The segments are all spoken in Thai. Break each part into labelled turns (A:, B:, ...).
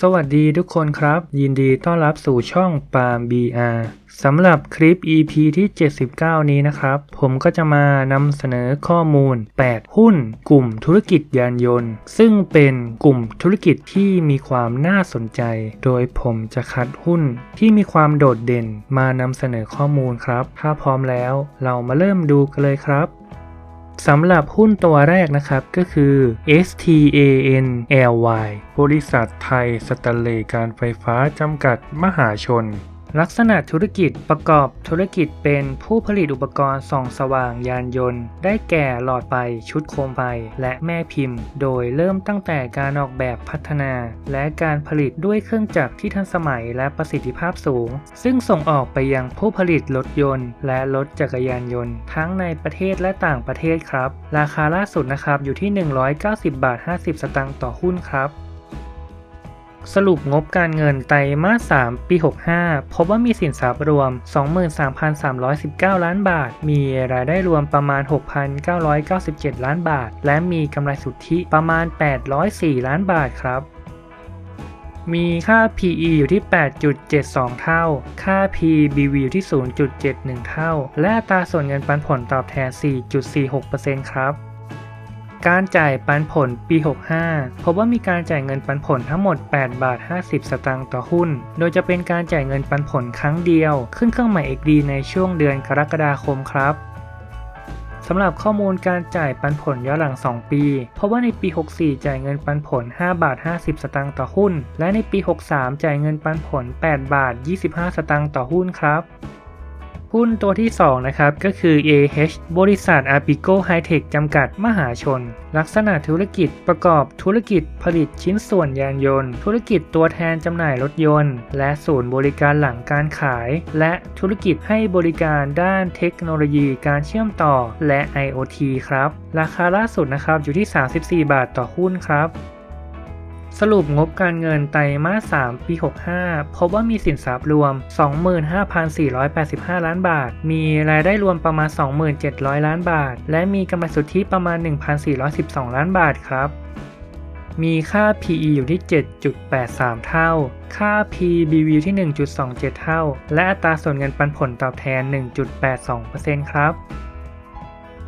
A: สวัสดีทุกคนครับ ยินดีต้อนรับสู่ช่องปาล์ม BR สำหรับคลิป EP ที่ 79 นี้นะครับ ผมก็จะมานำเสนอข้อมูล 8 หุ้น กลุ่มธุรกิจยานยนต์ ซึ่งเป็นกลุ่มธุรกิจที่มีความน่าสนใจ โดยผมจะคัดหุ้นที่มีความโดดเด่นมานำเสนอข้อมูลครับ ถ้าพร้อมแล้ว เรามาเริ่มดูกันเลยครับ สำหรับหุ้นตัวแรกนะครับก็คือ STANLY บริษัทไทยสแตนเลสการไฟฟ้าจำกัดมหาชน ลักษณะธุรกิจประกอบธุรกิจเป็นผู้ผลิตอุปกรณ์ส่องสว่างยานยนต์ ได้แก่หลอดไฟชุดโคมไฟและแม่พิมพ์ โดยเริ่มตั้งแต่การออกแบบพัฒนา และการผลิตด้วยเครื่องจักรที่ทันสมัยและประสิทธิภาพสูง ซึ่งส่งออกไปยังผู้ผลิตรถยนต์ และรถจักรยานยนต์ ทั้งในประเทศและต่างประเทศครับ ราคาล่าสุดนะครับอยู่ที่ 190 บาท 50 สตางค์ต่อหุ้นครับ สรุปงบการเงินไตรมาส 3 ปี 65 พบว่ามีสินทรัพย์รวม 23,319 ล้านบาท มีรายได้รวมประมาณ 6,997 ล้านบาท และมีกำไรสุทธิประมาณ 804 ล้านบาทครับมีค่า PE อยู่ที่ 8.72 เท่า ค่า PBV อยู่ที่ 0.71 เท่า และอัตราส่วนเงินปันผลตอบแทน 4.46%ครับ การจ่ายปันผลปี 65 พบว่ามีการจ่ายเงินปันผลทั้งหมด 8 บาท 50 สตางค์ต่อหุ้น โดยจะเป็นการจ่ายเงินปันผลครั้งเดียว ขึ้นเครื่องหมาย XD ในช่วงเดือนกรกฎาคมครับสำหรับข้อมูลการจ่ายปันผลย้อนหลัง 2 ปี เพราะว่าในปี 64 จ่ายเงินปันผล 5 บาท 50 สตางค์ต่อหุ้น และในปี 63 จ่ายเงินปันผล 8 บาท 25 สตางค์ต่อหุ้นครับ หุ้นตัวที่ 2 นะครับ ก็คือ AH บริษัท Apico Hightech จำกัดมหาชน ลักษณะธุรกิจประกอบธุรกิจผลิตชิ้นส่วนยานยนต์ ธุรกิจตัวแทนจำหน่ายรถยนต์ และศูนย์บริการหลังการขาย และธุรกิจให้บริการด้านเทคโนโลยีการเชื่อมต่อและ IoT ครับ ราคาล่าสุดนะครับอยู่ที่ 34 บาทต่อหุ้นครับ สรุปงบการเงินไตรมาส 3 ปี 65 พบว่ามีสินทรัพย์รวม 25,485 ล้านบาท มีรายได้รวมประมาณ 2,700 ล้านบาท และมีกำไรสุทธิประมาณ 1,412 ล้านบาทครับมีค่า PE อยู่ที่ 7.83 เท่า ค่า PBV ที่ 1.27 เท่า และอัตราส่วนเงินปันผลตอบแทน 1.82%ครับ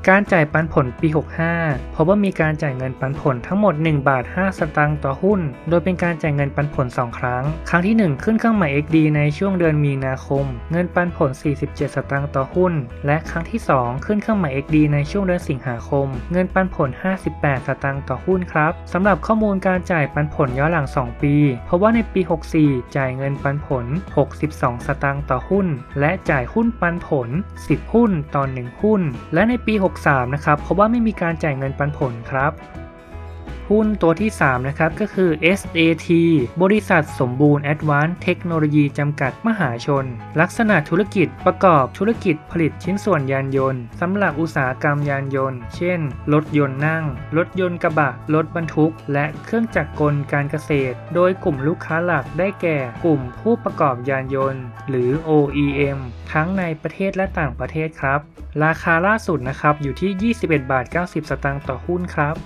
A: การจ่ายปันผลปี 65 เพราะว่ามีการจ่ายเงินปันผลทั้งหมด 1 บาท 5 สตางค์ต่อหุ้น โดยเป็นการจ่ายเงินปันผล 2 ครั้ง ครั้งที่ 1 ขึ้นเครื่องหมาย XD ในช่วงเดือนมีนาคม เงินปันผล 47 สตางค์ต่อหุ้น และครั้งที่ 2 ขึ้นเครื่องหมาย XD ในช่วงเดือนสิงหาคม เงินปันผล 58 สตางค์ต่อหุ้นครับสำหรับข้อมูลการจ่ายปันผลย้อนหลัง 2 ปี เพราะว่าในปี 64 จ่ายเงินปันผล 62 สตางค์ต่อหุ้น และจ่ายหุ้นปันผล 10 หุ้นต่อ 1 หุ้น และในปี63 นะครับ เพราะว่าไม่มีการจ่ายเงินปันผลครับ หุ้นตัวที่ 3 นะครับ ก็คือ SAT บริษัทสมบูรณ์ Advanced เทคโนโลยีจำกัดมหาชน ลักษณะธุรกิจประกอบธุรกิจผลิตชิ้นส่วนยานยนต์สำหรับอุตสาหกรรมยานยนต์ เช่น รถยนต์นั่ง รถยนต์กระบะ รถบรรทุก และเครื่องจักรกลการเกษตร โดยกลุ่มลูกค้าหลักได้แก่กลุ่มผู้ประกอบยานยนต์ หรือ OEM ทั้งในประเทศและต่างประเทศครับ ราคาล่าสุดนะครับอยู่ที่ 21 บาท 90 สตางค์ต่อหุ้นครับ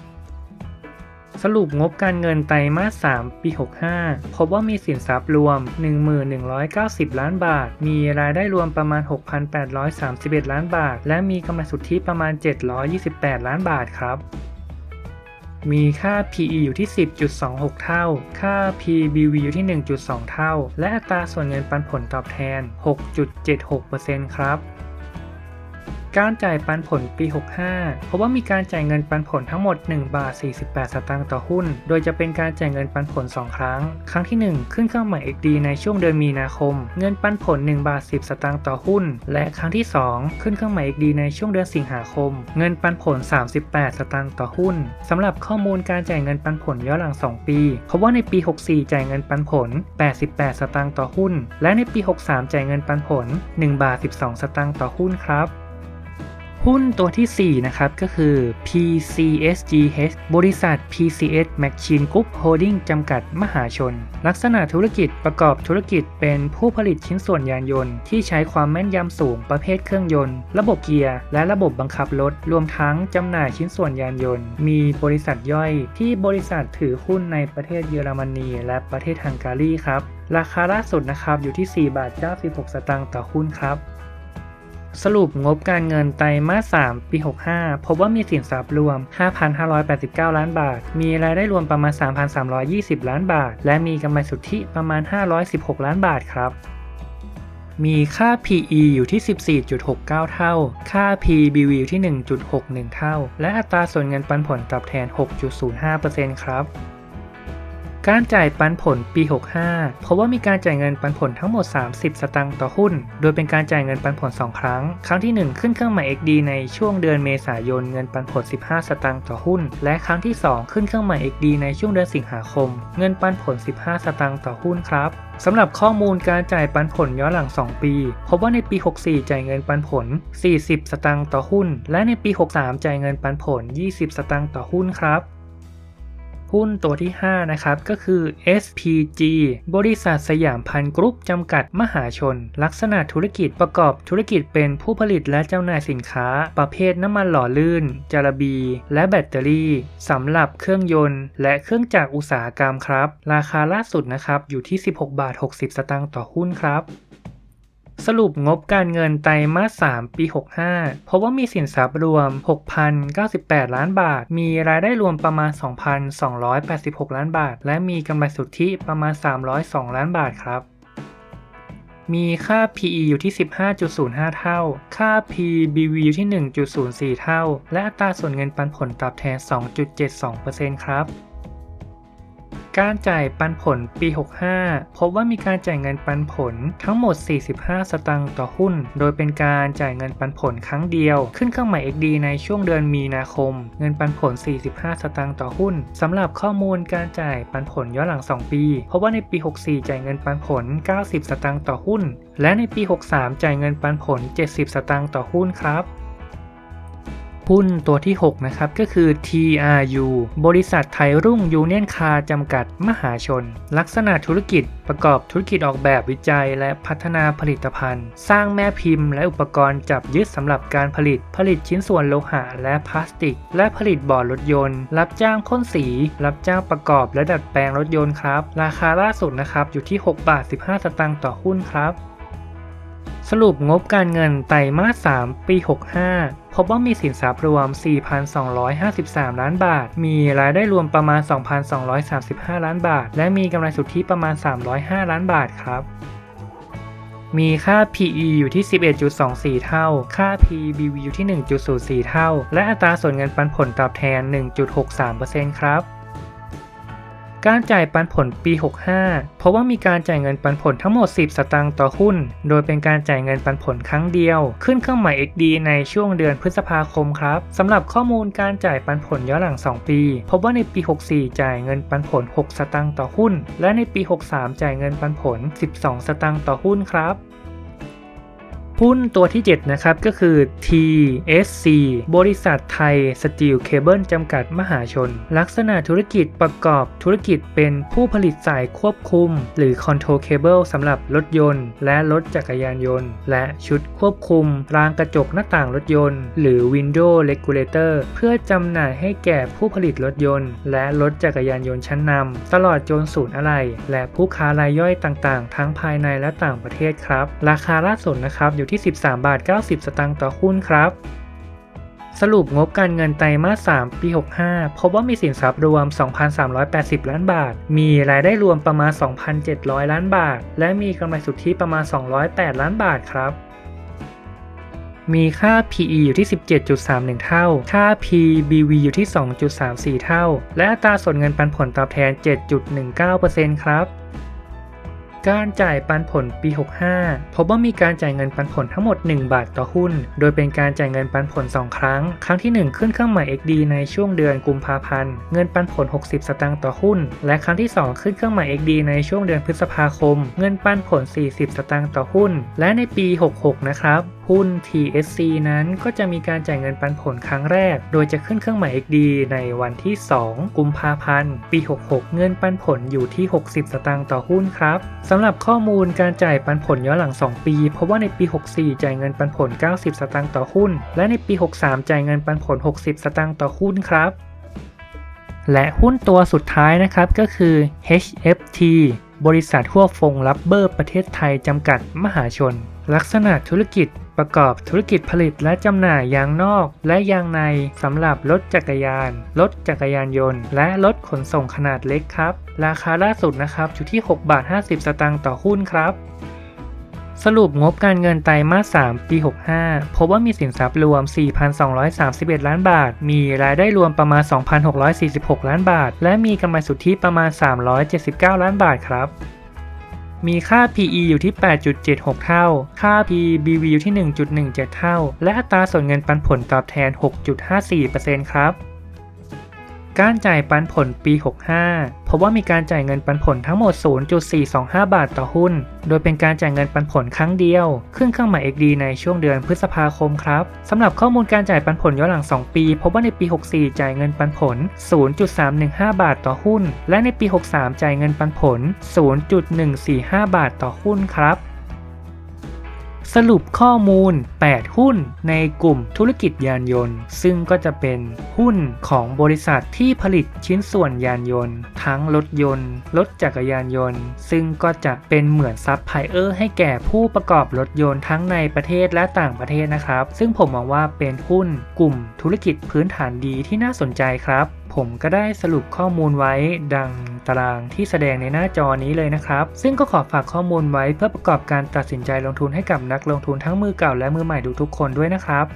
A: สรุปงบการเงินไตรมาส 3 ปี 65 พบว่ามีสินทรัพย์รวม1190 ล้านบาท มีรายได้รวมประมาณ 6,831 ล้านบาท และมีกำไรสุทธิประมาณ 728 ล้านบาทครับ มีค่า PE อยู่ที่ 10.26 เท่า ค่า PBV อยู่ที่ 1.2 เท่า และอัตราส่วนเงินปันผลตอบแทน 6.76%ครับ การจ่ายปันผลปี 65 เพราะว่ามีการจ่ายเงินปันผลทั้งหมด 1 บาท 48 สตางค์ต่อหุ้น โดยจะเป็นการจ่ายเงินปันผล 2 ครั้ง ครั้งที่ 1 ขึ้นเครื่องหมาย XD ในช่วงเดือนมีนาคม เงินปันผล 1 บาท 10 สตางค์ต่อหุ้น และครั้งที่ 2 ขึ้นเครื่องหมาย XD ในช่วงเดือนสิงหาคม เงินปันผล 38 สตางค์ต่อหุ้นสำหรับข้อมูลการจ่ายเงินปันผลย้อนหลัง 2 ปี เพราะว่าในปี 64 จ่ายเงินปันผล 88 สตางค์ต่อหุ้น และในปี 63 จ่ายเงินปันผล 1 บาท 12 สตางค์ต่อหุ้นครับ หุ้นตัวทีสี่ 4 นะครับ ก็คือ PCSGH บริษัท PCS Machine Group Holding จำกัดมหาชน ลักษณะธุรกิจประกอบธุรกิจเป็นผู้ผลิตชิ้นส่วนยานยนต์ ที่ใช้ความแม่นยำสูงประเภทเครื่องยนต์ ระบบเกียร์และระบบบังคับรถ รวมทั้งจำหน่ายชิ้นส่วนยานยนต์ มีบริษัทย่อยที่บริษัทถือหุ้นในประเทศเยอรมนี และประเทศฮังการีครับ ราคาล่าสุดนะครับอยู่ที่ 4 บาท 96 สตางค์ต่อหุ้นครับ สรุปงบการเงินไตรมาส 3 ปี 65 พบว่ามีสินทรัพย์รวม 5,589 ล้านบาท มีรายได้รวมประมาณ 3,320 ล้านบาท และมีกำไรสุทธิประมาณ 516 ล้านบาทครับมีค่า PE อยู่ที่ 14.69 เท่า ค่า PBV อยู่ที่ 1.61 เท่า และอัตราส่วนเงินปันผลตอบแทน 6.05%ครับ การจ่ายปันผลปี 65 เพราะว่ามีการจ่ายเงินปันผลทั้งหมด 30 สตางค์ต่อหุ้น โดยเป็นการจ่ายเงินปันผล 2 ครั้ง ครั้งที่ 1 ขึ้นเครื่องหมาย XD ในช่วงเดือนเมษายนเงินปันผล 15 สตางค์ต่อหุ้น และครั้งที่ 2 ขึ้นเครื่องหมาย XD ในช่วงเดือนสิงหาคม เงินปันผล 15 สตางค์ต่อหุ้นครับสำหรับข้อมูลการจ่ายปันผลย้อนหลัง 2 ปี พบว่าในปี 64 จ่ายเงินปันผล 40 สตางค์ต่อหุ้น และในปี 63 จ่ายเงินปันผล 20 สตางค์ต่อหุ้นครับ หุ้นตัวที่ 5 นะครับ ก็คือ SPG บริษัทสยามพันกรุ๊ปจำกัดมหาชน ลักษณะธุรกิจประกอบธุรกิจเป็นผู้ผลิตและจำหน่ายสินค้า ประเภทน้ำมันหล่อลื่น จารบี และแบตเตอรี่สำหรับเครื่องยนต์ และเครื่องจักรอุตสาหกรรมครับ ราคาล่าสุดนะครับอยู่ที่ 16 บาท 60 สตางค์ต่อหุ้นครับ สรุปงบการเงินไตรมาส 3 ปี 65 เพราะว่ามีสินทรัพย์รวม 6,098 ล้านบาท มีรายได้รวมประมาณ 2,286 ล้านบาท และมีกำไรสุทธิประมาณ 302 ล้านบาทครับมีค่า PE อยู่ที่ 15.05 เท่า ค่า PBV อยู่ที่ 1.04 เท่า และอัตราส่วนเงินปันผลตอบแทน 2.72%ครับ การจ่ายปันผลปี 65 พบว่ามีการจ่ายเงินปันผลทั้งหมด 45 สตางค์ต่อหุ้น โดยเป็นการจ่ายเงินปันผลครั้งเดียว ขึ้นเครื่องหมาย XD ในช่วงเดือนมีนาคม เงินปันผล 45 สตางค์ต่อหุ้นสำหรับข้อมูลการจ่ายปันผลย้อนหลัง 2 ปี เพราะว่าในปี 64 จ่ายเงินปันผล 90 สตางค์ต่อหุ้น และในปี 63 จ่ายเงินปันผล 70 สตางค์ต่อหุ้นครับ หุ้นตัวที่ 6 นะครับ ก็คือ TRU บริษัทไทยรุ่งยูเนียนคาจำกัดมหาชน ลักษณะธุรกิจประกอบธุรกิจออกแบบวิจัยและพัฒนาผลิตภัณฑ์ สร้างแม่พิมพ์และอุปกรณ์จับยึดสำหรับการผลิต ผลิตชิ้นส่วนโลหะและพลาสติก และผลิตบอร์ดรถยนต์ รับจ้างพ่นสี รับจ้างประกอบและดัดแปลงรถยนต์ครับ ราคาล่าสุดนะครับอยู่ที่ 6 บาท 15 สตางค์ต่อหุ้นครับ สรุปงบการเงินไตรมาส 3 ปี 65 พบว่ามีสินทรัพย์รวม 4,253 ล้านบาท มีรายได้รวมประมาณ 2,235 ล้านบาท และมีกำไรสุทธิประมาณ 305 ล้านบาทครับ มีค่า PE อยู่ที่ 11.24 เท่า ค่า PBV อยู่ที่ 1.04 เท่า และอัตราส่วนเงินปันผลตอบแทน 1.63%ครับ การจ่ายปันผลปี 65 เพราะว่ามีการจ่ายเงินปันผลทั้งหมด 10 สตางค์ต่อหุ้น โดยเป็นการจ่ายเงินปันผลครั้งเดียว ขึ้นเครื่องหมาย XD ในช่วงเดือนพฤษภาคมครับสำหรับข้อมูลการจ่ายปันผลย้อนหลัง 2 ปี พบว่าในปี 64 จ่ายเงินปันผล 6 สตางค์ต่อหุ้น และในปี 63 จ่ายเงินปันผล 12 สตางค์ต่อหุ้นครับ หุ้นตัวที่ 7 นะครับ ก็คือ TSC บริษัทไทยสตีลเคเบิลจำกัดมหาชน ลักษณะธุรกิจประกอบธุรกิจเป็นผู้ผลิตสายควบคุม หรือคอนโทรลเคเบิลสำหรับรถยนต์ และรถจักรยานยนต์ และชุดควบคุม รางกระจกหน้าต่างรถยนต์ หรือ Window Regulator เพื่อจำหน่ายให้แก่ผู้ผลิตรถยนต์ และรถจักรยานยนต์ชั้นนำตลอดจนศูนย์อะไหล่และผู้ค้ารายย่อยต่างๆ ทั้งภายในและต่างประเทศครับ ราคาล่าสุดนะครับอยู่ที่ 13 บาท 90 สตางค์ต่อหุ้นครับ สรุปงบการเงินไตรมาส 3 ปี 65 พบว่ามีสินทรัพย์รวม 2,380 ล้านบาท มีรายได้รวมประมาณ 2,700 ล้านบาท และมีกำไรสุทธิประมาณ 208 ล้านบาทครับมีค่า PE อยู่ที่ 17.31 เท่า ค่า PBV อยู่ที่ 2.34 เท่า และอัตราส่วนเงินปันผลตอบแทน 7.19%ครับ การจ่ายปันผลปี 65 พบว่ามีการจ่ายเงินปันผลทั้งหมด 1 บาทต่อหุ้น โดยเป็นการจ่ายเงินปันผล 2 ครั้ง ครั้งที่ 1 ขึ้นเครื่องหมาย XD ในช่วงเดือนกุมภาพันธ์ เงินปันผล 60 สตางค์ต่อหุ้น และครั้งที่ 2 ขึ้นเครื่องหมาย XD ในช่วงเดือนพฤษภาคม เงินปันผล 40 สตางค์ต่อหุ้น และในปี 66 นะครับหุ้น TSC นั้นก็จะมีการจ่ายเงินปันผลครั้งแรก โดยจะขึ้นเครื่องหมาย XD ในวันที่ 2 กุมภาพันธ์ ปี 66 เงินปันผลอยู่ที่ 60 สตางค์ต่อหุ้นครับสำหรับข้อมูลการจ่ายปันผลย้อนหลัง 2 ปี เพราะว่าในปี 64 จ่ายเงินปันผล 90 สตางค์ต่อหุ้น และในปี 63 จ่ายเงินปันผล 60 สตางค์ต่อหุ้นครับ และหุ้นตัวสุดท้ายนะครับก็คือ HFT บริษัทหัวฟงรับเบอร์ประเทศไทยจำกัดมหาชน ลักษณะธุรกิจ ประกอบธุรกิจผลิตและจำหน่ายยางนอก และยางในสำหรับรถจักรยาน รถจักรยานยนต์ และรถขนส่งขนาดเล็กครับ ราคาล่าสุดนะครับอยู่ที่6บาท50 สตางค์ต่อหุ้นครับสรุปงบการเงินไตรมาส 3 ปี 65 พบว่ามีสินทรัพย์รวม 4,231 ล้านบาท มีรายได้รวมประมาณ 2,646 ล้านบาท และมีกำไรสุทธิประมาณ 379 ล้านบาทครับ มีค่า PE อยู่ที่ 8.76 เท่า ค่า PBV อยู่ที่ 1.17 เท่า และอัตราส่วนเงินปันผลตอบแทน 6.54%ครับ การจ่ายปันผลปี 65 เพราะว่ามีการจ่ายเงินปันผลทั้งหมด 0.425 บาทต่อหุ้น โดยเป็นการจ่ายเงินปันผลครั้งเดียว ขึ้นเครื่องหมาย XD ในช่วงเดือนพฤษภาคมครับสำหรับข้อมูลการจ่ายปันผลย้อนหลัง 2 ปีพบว่าในปี 64 จ่ายเงินปันผล 0.315 บาทต่อหุ้น และในปี 63 จ่ายเงินปันผล 0.145 บาทต่อหุ้นครับ สรุปข้อมูล 8 หุ้นในกลุ่มธุรกิจยานยนต์ ซึ่งก็จะเป็นหุ้นของบริษัทที่ผลิตชิ้นส่วนยานยนต์ ทั้งรถยนต์ รถจักรยานยนต์ ซึ่งก็จะเป็นเหมือนซับไพลเออร์ให้แก่ผู้ประกอบรถยนต์ทั้งในประเทศและต่างประเทศนะครับ ซึ่งผมมองว่าเป็นหุ้นกลุ่มธุรกิจพื้นฐานดีที่น่าสนใจครับ ผมก็ได้สรุปข้อมูลไว้ดัง ตารางที่แสดงในหน้าจอนี้เลยนะครับ ซึ่งก็ขอฝากข้อมูลไว้เพื่อประกอบการตัดสินใจลงทุนให้กับนักลงทุนทั้งมือเก่าและมือใหม่ทุกๆคนด้วยนะครับ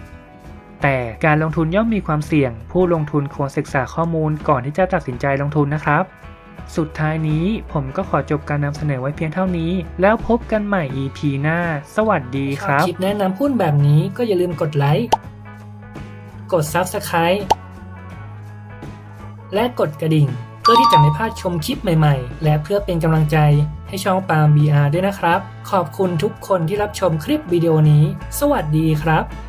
A: แต่การลงทุนย่อมมีความเสี่ยง ผู้ลงทุนควรศึกษาข้อมูลก่อนที่จะตัดสินใจลงทุนนะครับ สุดท้ายนี้ผมก็ขอจบการนำเสนอไว้เพียงเท่านี้ แล้วพบกันใหม่ EP หน้า สวัสดีครับ
B: คลิปแนะนำหุ้นแบบนี้ก็อย่าลืมกดไลค์กด Subscribe และกดกระดิ่ง พื่อที่จะไม่พลาดชมคลิปใหม่ๆ และเพื่อเป็นกำลังใจให้ช่องปาล์ม BR ด้วยนะครับ ขอบคุณทุกคนที่รับชมคลิปวิดีโอนี้ สวัสดีครับ